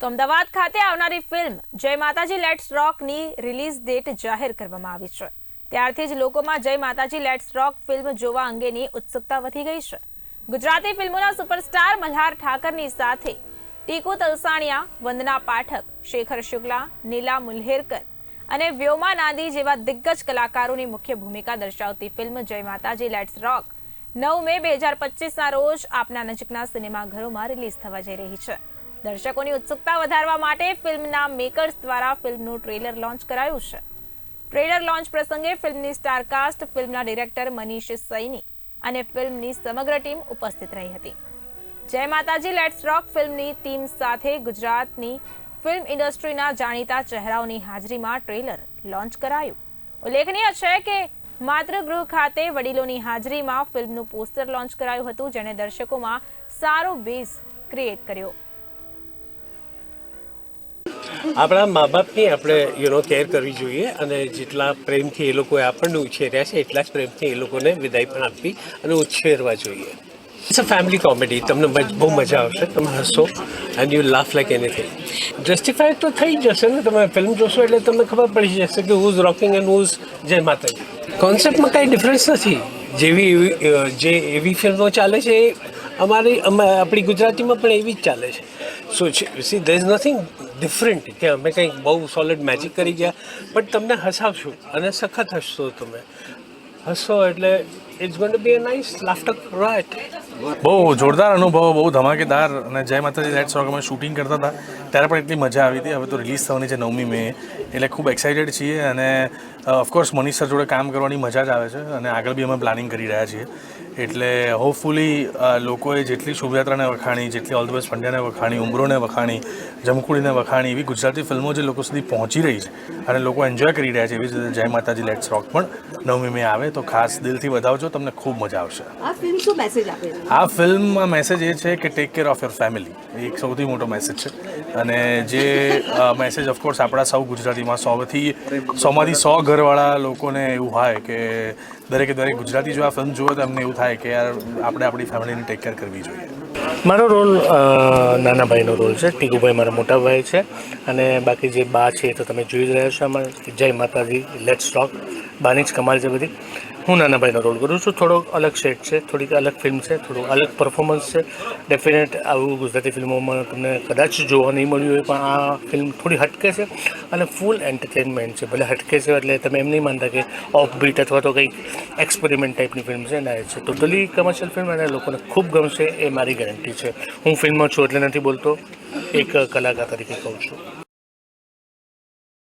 તો અમદાવાદ ખાતે આવનારી ફિલ્મ જય માતાજી લેટ્સ રોકની રિલીઝ ડેટ જાહેર કરવામાં આવી છે. ત્યારથી જ લોકોમાં જય માતાજી લેટ્સ રોક ફિલ્મ જોવા અંગેની ઉત્સુકતા વધી ગઈ છે. ગુજરાતી ફિલ્મોના સુપરસ્ટાર મલ્હાર ઠાકરની સાથે ટીકુ તલસાણિયા, વંદના પાઠક, શેખર શુક્લા, નીલા મુલ્હેરકર અને વ્યોમા નાદી જેવા દિગ્ગજ કલાકારોની મુખ્ય ભૂમિકા દર્શાવતી ફિલ્મ જય માતાજી લેટ્સ રોક નવ મે બે હજાર પચીસના રોજ આપના નજીકના સિનેમાઘરોમાં રિલીઝ થવા જઈ રહી છે. દર્શકોની ઉત્સુકતા વધારવા માટે ફિલ્મના મેકર્સ દ્વારા ફિલ્મનું ટ્રેલર લોન્ચ કરાયું છે. ટ્રેલર લોન્ચ પ્રસંગે ફિલ્મની સ્ટારકાસ્ટ, ફિલ્મના ડિરેક્ટર મનીષ સૈની અને ફિલ્મની સમગ્ર ટીમ ઉપસ્થિત રહી હતી. જય માતાજી લેટ્સ રોક ફિલ્મની ટીમ સાથે ગુજરાતની ફિલ્મ ઇન્ડસ્ટ્રીના જાણીતા ચહેરાઓની હાજરીમાં ટ્રેલર લોન્ચ કરાયું. ઉલ્લેખનીય છે કે માતૃગૃહ ખાતે વડીલોની હાજરીમાં ફિલ્મનું પોસ્ટર લોન્ચ કરાયું હતું, જેણે દર્શકોમાં સારો બેઝ ક્રિએટ કર્યો. આપણા મા બાપની આપણે યુનો કેર કરવી જોઈએ અને જેટલા પ્રેમથી એ લોકોએ આપણને ઉછેર્યા છે, એટલા જ પ્રેમથી એ લોકોને વિદાય પણ આપવી અને ઉછેરવા જોઈએ. ઇટ્સ અ ફેમિલી કોમેડી તમને બહુ મજા આવશે. તમે હસો and you laugh like anything justified તો થઈ જશે ને. તમે ફિલ્મ જોશો એટલે તમને ખબર પડી જશે કે હુઝ રોકિંગ એન્ડ હુઝ જય માતાજી. કોન્સેપ્ટમાં કાંઈ ડિફરન્સ નથી. જેવી જે એવી ફિલ્મો ચાલે છે એ અમારી, અમા- આપણી ગુજરાતીમાં પણ એવી જ ચાલે છે. So see there is nothing different કે અમે કંઈક બહુ સોલિડ મેજિક કરી ગયા. બટ તમને હસાવશું અને સખત હસશો તમે. હસો એટલે it's going to be a nice laughter right બહુ જોરદાર અનુભવ, બહુ ધમાકેદાર અને જય માતાજી લેટ્સ સોંગ અમે શૂટિંગ કરતા હતા. ત્યારે પણ એટલી મજા આવી હતી. હવે તો રિલીઝ થવાની છે નવમી મે, એટલે ખૂબ એક્સાઇટેડ છીએ. અને ઓફકોર્સ મનીષ સર જોડે કામ કરવાની મજા જ આવે છે અને આગળ બી અમે પ્લાનિંગ કરી રહ્યા છીએ. એટલે હોપફુલી લોકોએ જેટલી શુભયાત્રાને વખાણી જેટલી ઓલ ધ બેસ્ટ પંડ્યાને વખાણી ઉમરોને વખાણી જમકુડીને વખાણી એવી ગુજરાતી ફિલ્મો જે લોકો સુધી પહોંચી રહી છે અને લોકો એન્જોય કરી રહ્યા છે એવી જ રીતે જય માતાજી લેટ્સ રોક પણ નવમી મે આવે તો ખાસ દિલથી વધાવજો તમને ખૂબ મજા આવશે. આ ફિલ્મ શું મેસેજ આપે છે? આ ફિલ્મમાં મેસેજ એ છે કે take care of your family એ એક સૌથી મોટો મેસેજ છે. અને જે મેસેજ ઓફકોર્સ આપણા સૌ ગુજરાતીમાં સોથી સોમાંથી સો ઘરવાળા લોકોને એવું હોય કે દરેકે દરેક ગુજરાતી જો આ ફિલ્મ જુઓ તો એમને એવું થાય કે યાર આપણે આપણી ફેમિલીને ટેક કેર કરવી જોઈએ. મારો રોલ નાના ભાઈનો રોલ છે. ટીકુભાઈ મારા મોટા ભાઈ છે. અને બાકી જે બા છે એ તો તમે જોઈ જ રહ્યા છો અમારે. જય માતાજી લેટ્સ ટોક બાની જ કમાલ છે બધી. હું નાના ભાઈનો રોલ કરું છું. થોડો અલગ શેડ છે, થોડીક અલગ ફિલ્મ છે, થોડું અલગ પરફોર્મન્સ છે. ડેફિનેટ આવું ગુજરાતી ફિલ્મોમાં તમને કદાચ જોવા નહીં મળ્યું હોય, પણ આ ફિલ્મ થોડી હટકે છે અને ફૂલ એન્ટરટેનમેન્ટ છે. ભલે હટકે છે એટલે તમે એમ નહીં માનતા કે ઓફ બીટ અથવા તો કંઈક એક્સપેરિમેન્ટ ટાઈપની ફિલ્મ છે, ના છે. ટોટલી કમર્શિયલ ફિલ્મ અને લોકોને ખૂબ ગમશે, એ મારી ગેરંટી છે. હું ફિલ્મમાં છું એટલે નથી બોલતો, એક કલાકાર તરીકે કહું છું.